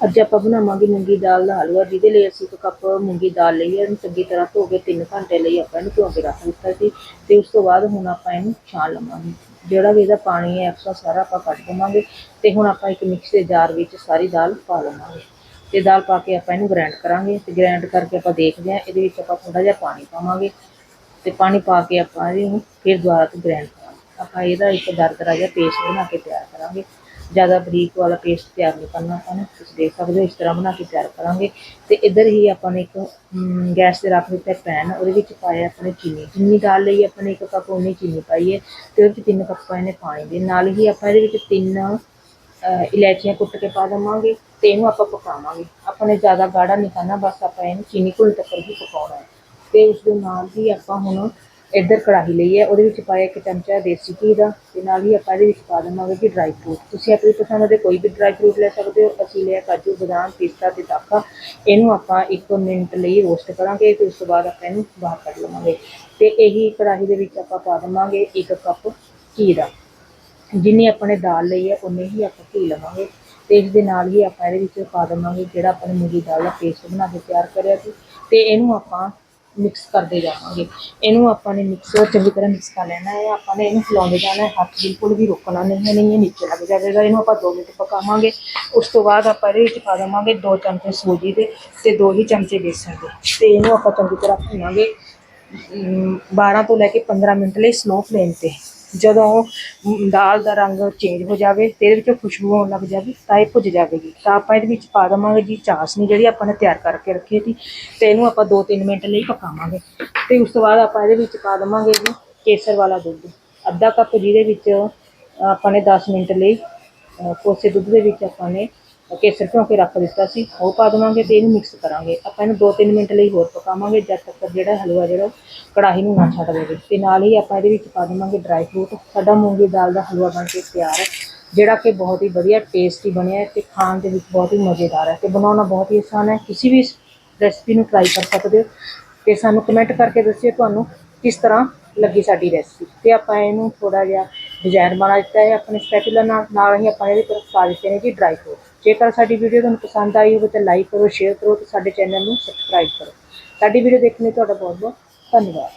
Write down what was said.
ਅੱਜ ਆਪਾਂ ਬਣਾਵਾਂਗੇ ਮੂੰਗੀ ਦਾਲ ਦਾ ਹਲਵਾ, ਜਿਹਦੇ ਲਈ ਅਸੀਂ ਇੱਕ ਕੱਪ ਮੂੰਗੀ ਦਾਲ ਲਈ ਹੈ, ਇਹਨੂੰ ਚੰਗੀ ਤਰ੍ਹਾਂ ਧੋ ਕੇ 3 ਘੰਟੇ ਲਈ ਆਪਾਂ ਇਹਨੂੰ ਧੋ ਕੇ ਰੱਖ ਦਿੱਤਾ ਸੀ ਤੇ ਉਸ ਤੋਂ ਬਾਅਦ ਹੁਣ ਆਪਾਂ ਇਹਨੂੰ ਛਾਣ ਲਵਾਂਗੇ। ਜਿਹੜਾ ਵੀ ਇਹਦਾ ਪਾਣੀ ਹੈ, ਐਕਸਟਰਾ ਸਾਰਾ ਆਪਾਂ ਕੱਢ ਦੇਵਾਂਗੇ ਤੇ ਹੁਣ ਆਪਾਂ ਇੱਕ ਮਿਕਸ ਦੇ ਜਾਰ ਵਿੱਚ ਸਾਰੀ ਦਾਲ ਪਾ ਲਵਾਂਗੇ। ਤੇ ਦਾਲ ਪਾ ਕੇ ਆਪਾਂ ਇਹਨੂੰ ਗ੍ਰਾਈਂਡ ਕਰਾਂਗੇ ਤੇ ਗ੍ਰਾਈਂਡ ਕਰਕੇ ਆਪਾਂ ਦੇਖਦੇ ਹਾਂ, ਇਹਦੇ ਵਿੱਚ ਆਪਾਂ ਥੋੜਾ ਜਿਹਾ ਪਾਣੀ ਪਾਵਾਂਗੇ ਤੇ ਪਾਣੀ ਪਾ ਕੇ ਆਪਾਂ ਇਹਨੂੰ ਫਿਰ ਦੁਬਾਰਾ ਤੋਂ ਗ੍ਰਾਈਂਡ ਕਰਾਂਗੇ। ਆਪਾਂ ਇਹਦਾ ਇੱਕ ਦਰਦਰਾ ਜਿਹਾ ਪੇਸਟ ਬਣਾ ਕੇ ਤਿਆਰ ਕਰਾਂਗੇ। ਜ਼ਿਆਦਾ ਬਰੀਕ ਵਾਲਾ ਪੇਸਟ ਤਿਆਰ ਨਹੀਂ ਕਰਨਾ ਆਪਾਂ ਨੇ, ਤੁਸੀਂ ਦੇਖ ਸਕਦੇ ਹੋ ਇਸ ਤਰ੍ਹਾਂ ਬਣਾ ਕੇ ਤਿਆਰ ਕਰਾਂਗੇ। ਤੇ ਇੱਧਰ ਹੀ ਆਪਾਂ ਨੇ ਇੱਕ ਗੈਸ ਤੇ ਰੱਖ ਦਿੱਤਾ ਪੈਨ ਉਹਦੇ ਵਿੱਚ ਪਾਇਆ ਆਪਣੇ ਚੀਨੀ। ਜਿੰਨੀ ਦਾਲ ਲਈ ਆਪਾਂ ਨੇ ਇੱਕ ਕੱਪ ਉਨੀ ਚੀਨੀ ਪਾਈ ਹੈ ਤੇ ਉਹਦੇ ਵਿੱਚ ਤਿੰਨ ਕੱਪ ਪਾਏ ਨੇ। ਪਾਣੀ ਦੇ ਨਾਲ ਹੀ ਆਪਾਂ ਇਹਦੇ ਵਿੱਚ ਤਿੰਨ ਇਲਾਇਚੀਆਂ ਕੁੱਟ ਕੇ ਪਾ ਦੇਵਾਂਗੇ ਤੇ ਇਹਨੂੰ ਆਪਾਂ ਪਕਾਵਾਂਗੇ। ਆਪਾਂ ਨੇ ਜ਼ਿਆਦਾ ਗਾੜਾ ਨਹੀਂ ਕਰਨਾ ਬਸ ਆਪਾਂ ਇਹਨੂੰ ਚੀਨੀ ਘੁਲ ਤੱਕ ਹੀ ਪਕਾਉਣਾ ਹੈ। ਤੇ ਉਸ ਦੇ ਨਾਲ ਹੀ ਆਪਾਂ ਹੁਣ ਇੱਧਰ ਕੜਾਹੀ ਲਈ ਹੈ, ਉਹਦੇ ਵਿੱਚ ਪਾਇਆ ਇੱਕ ਚਮਚਾ ਦੇਸੀ ਘੀ ਦਾ ਤੇ ਨਾਲ ਹੀ ਆਪਾਂ ਇਹਦੇ ਵਿੱਚ ਪਾ ਦੇਵਾਂਗੇ ਕਿ ਡਰਾਈ ਫਰੂਟ ਤੁਸੀਂ ਆਪਣੀ ਪਸੰਦ ਦੇ ਕੋਈ ਵੀ ਡਰਾਈ ਫਰੂਟ ਲੈ ਸਕਦੇ ਹੋ। ਅਸੀਂ ਲਿਆ ਕਾਜੂ, ਬਦਾਮ, ਪਿਸਤਾ ਤੇ ਦਾਖਾ। ਇਹਨੂੰ ਆਪਾਂ 1 ਮਿੰਟ ਲਈ ਰੋਸਟ ਕਰਾਂਗੇ ਤੇ ਉਸ ਤੋਂ ਬਾਅਦ ਆਪਾਂ ਇਹਨੂੰ ਬਾਹਰ ਕੱਢ ਲਵਾਂਗੇ। ਤੇ ਇਹੀ ਕੜਾਹੀ ਦੇ ਵਿੱਚ ਆਪਾਂ ਪਾ ਦੇਵਾਂਗੇ 1 ਕੱਪ ਘੀ ਦਾ। ਜਿੰਨੀ ਆਪਣੇ ਦਾਲ ਲਈ ਹੈ ਉਨੇ ਹੀ ਆਪਾਂ ਘੀ ਲਵਾਂਗੇ। ਤੇ ਇਸ ਦੇ ਨਾਲ ਹੀ ਆਪਾਂ ਇਹਦੇ ਵਿੱਚ ਪਾ ਦੇਵਾਂਗੇ ਜਿਹੜਾ ਆਪਾਂ ਨੇ ਮੂੰਗੀ ਦਾਲ ਦਾ ਪੇਸਟ ਬਣਾ ਕੇ ਤਿਆਰ ਕਰਿਆ ਸੀ। ਤੇ ਇਹਨੂੰ ਆਪਾਂ ਮਿਕਸ ਕਰਦੇ ਜਾਵਾਂਗੇ। ਇਹਨੂੰ ਆਪਾਂ ਨੇ ਮਿਕਸ ਚੰਗੀ ਤਰ੍ਹਾਂ ਮਿਕਸ ਕਰ ਲੈਣਾ ਹੈ। ਆਪਾਂ ਨੇ ਇਹਨੂੰ ਫਲਾਉਂਦੇ ਜਾਣਾ ਹੈ। ਹੱਥ ਬਿਲਕੁਲ ਵੀ ਰੋਕਣਾ ਨਹੀਂ ਹੈ ਨਹੀਂ ਇਹ ਨੀਚੇ ਲੱਗ ਜਾਵੇਗਾ। ਇਹਨੂੰ ਆਪਾਂ 2 ਮਿੰਟ ਪਕਾਵਾਂਗੇ। ਉਸ ਤੋਂ ਬਾਅਦ ਆਪਾਂ ਇਹਦੇ ਵਿੱਚ ਪਾ ਦੇਵਾਂਗੇ 2 ਚਮਚੇ ਸੂਜੀ ਦੇ ਤੇ 2 ਹੀ ਚਮਚੇ ਬੇਸਣ ਦੇ। ਤੇ ਇਹਨੂੰ ਆਪਾਂ ਚੰਗੀ ਤਰ੍ਹਾਂ ਭੁੰਨਾਂਗੇ ਅਮ, 12 ਤੋਂ ਲੈ ਕੇ 15 ਮਿੰਟ ਲਈ ਸਲੋ ਫਲੇਮ ਤੇ। ਜਦੋਂ ਦਾਲ ਦਾ ਰੰਗ ਚੇਂਜ ਹੋ ਜਾਵੇ ਅਤੇ ਇਹਦੇ ਵਿੱਚੋਂ ਖੁਸ਼ਬੂ ਆਉਣ ਲੱਗ ਜਾਵੇ ਤਾਂ ਇਹ ਭੁੱਜ ਜਾਵੇਗੀ। ਤਾਂ ਆਪਾਂ ਇਹਦੇ ਵਿੱਚ ਪਾ ਦੇਵਾਂਗੇ ਜੀ ਚਾਸ਼ਨੀ ਜਿਹੜੀ ਆਪਾਂ ਨੇ ਤਿਆਰ ਕਰਕੇ ਰੱਖੀ ਸੀ ਅਤੇ ਇਹਨੂੰ ਆਪਾਂ 2-3 ਮਿੰਟ ਲਈ ਪਕਾਵਾਂਗੇ। ਅਤੇ ਉਸ ਤੋਂ ਬਾਅਦ ਆਪਾਂ ਇਹਦੇ ਵਿੱਚ ਪਾ ਦੇਵਾਂਗੇ ਜੀ ਕੇਸਰ ਵਾਲਾ ਦੁੱਧ। ਅੱਧਾ ਕੱਪ ਜਿਹਦੇ ਵਿੱਚ ਆਪਾਂ ਨੇ 10 ਮਿੰਟ ਲਈ ਕੋਸੇ ਦੁੱਧ ਦੇ ਵਿੱਚ ਆਪਾਂ ਨੇ ਕੇਸਰ ਭਿਉਂ ਕੇ ਰੱਖ ਦਿੱਤਾ ਸੀ, ਉਹ ਪਾ ਦੇਵਾਂਗੇ ਤੇ ਇਹਨੂੰ ਮਿਕਸ ਕਰਾਂਗੇ। ਆਪਾਂ ਇਹਨੂੰ 2-3 ਮਿੰਟ ਲਈ ਹੋਰ ਪਕਾਵਾਂਗੇ, ਜਦ ਤੱਕ ਜਿਹੜਾ ਹਲਵਾ ਜਿਹੜਾ ਉਹ ਕੜਾਹੀ ਨੂੰ ਨਾ ਛੱਡ ਦੇਵੇ। ਤੇ ਨਾਲ ਹੀ ਆਪਾਂ ਇਹਦੇ ਵਿੱਚ ਪਾ ਦੇਵਾਂਗੇ ਡਰਾਈ ਫਰੂਟ ਸਾਡਾ ਮੂੰਗੀ ਦਾਲ ਦਾ ਹਲਵਾ ਬਣ ਕੇ ਤਿਆਰ ਹੈ, ਜਿਹੜਾ ਕਿ ਬਹੁਤ ਹੀ ਵਧੀਆ ਟੇਸਟੀ ਬਣਿਆ ਹੈ ਤੇ ਖਾਣ ਦੇ ਵਿੱਚ ਬਹੁਤ ਹੀ ਮਜ਼ੇਦਾਰ ਹੈ ਤੇ ਬਣਾਉਣਾ ਬਹੁਤ ਹੀ ਆਸਾਨ ਹੈ। ਤੁਸੀਂ ਵੀ ਇਸ ਰੈਸਪੀ ਨੂੰ ਟਰਾਈ ਕਰ ਸਕਦੇ ਹੋ ਤੇ ਸਾਨੂੰ ਕਮੈਂਟ ਕਰਕੇ ਦੱਸਿਓ ਤੁਹਾਨੂੰ ਕਿਸ ਤਰ੍ਹਾਂ ਲੱਗੀ ਸਾਡੀ ਰੈਸਪੀ ਤੇ ਆਪਾਂ ਇਹਨੂੰ ਥੋੜਾ ਜਿਹਾ ਡਿਜ਼ਾਈਨ ਬਣਾ ਦਿੱਤਾ ਹੈ, ਆਪਣੇ ਸਪੈਟੂਲਾ ਨਾਲ ਨਾਲ ਹੀ ਆਪਾਂ ਇਹਦੇ ਉੱਪਰ ਪਾ ਦਿੱਤੇ ਨੇ ਜੀ ਡਰਾਈ ਫਰੂਟ ਜੇਕਰ ਸਾਡੀ ਵੀਡੀਓ ਤੁਹਾਨੂੰ ਪਸੰਦ ਆਈ ਹੋਵੇ ਤਾਂ ਲਾਈਕ ਕਰੋ ਸ਼ੇਅਰ ਕਰੋ ਤੇ ਸਾਡੇ ਚੈਨਲ ਨੂੰ ਸਬਸਕ੍ਰਾਈਬ ਕਰੋ। ਸਾਡੀ ਵੀਡੀਓ ਦੇਖਣ ਲਈ ਤੁਹਾਡਾ ਬਹੁਤ ਬਹੁਤ ਧੰਨਵਾਦ।